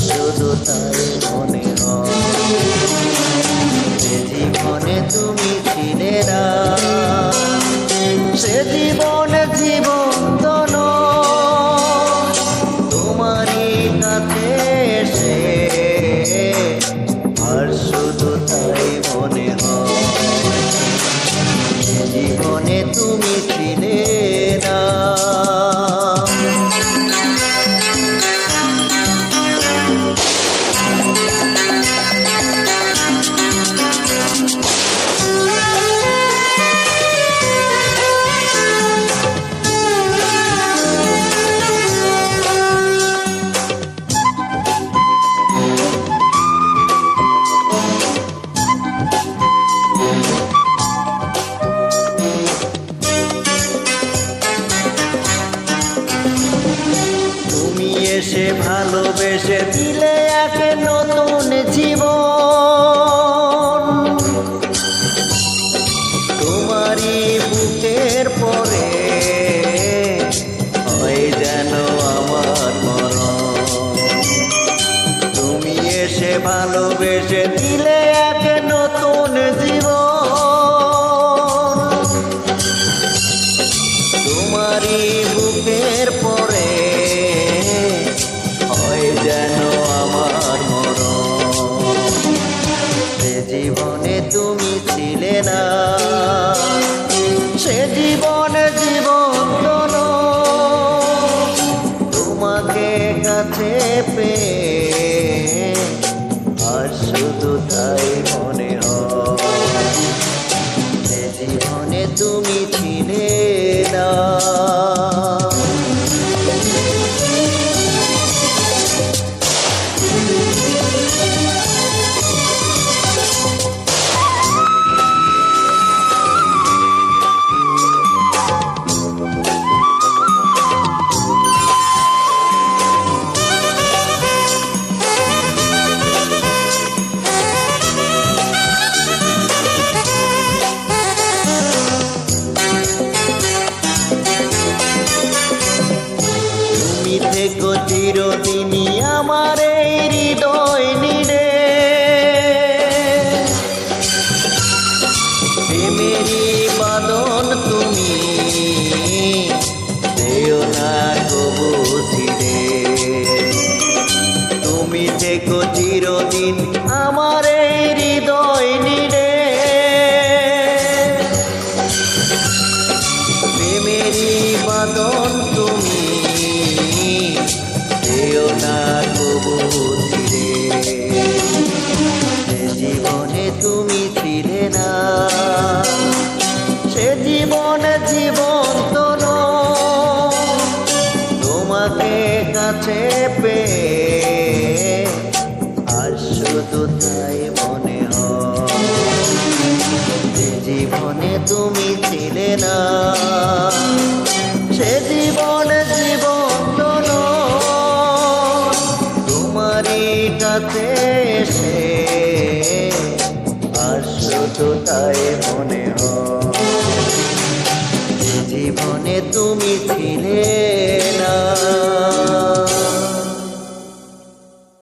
শুধু তাই মনে ভালোবেসে দিলে এক নতুন জীবন। তোমারই বুকের পরে হয় যেন আমার মরণ। তুমি এসে ভালোবেসে দিলে জীবনে তুমি ছিলে না। সে জীবন জীবন্ত তোমাকে কাছে পেয়ে আর শুধু তাই থেকো চিরদিনই আমার এই হৃদয় নিরে প্রেমেরই বাদন তুমি জীবনে তুমি ছিলে না। সে জীবন জীবন্ত তোমাকে কাছে পেয়ে তাই মনে জীবনে তুমি ছিলে না। সে কাছে এসে তাই মনে হয়। জীবনে তুমি ছিলে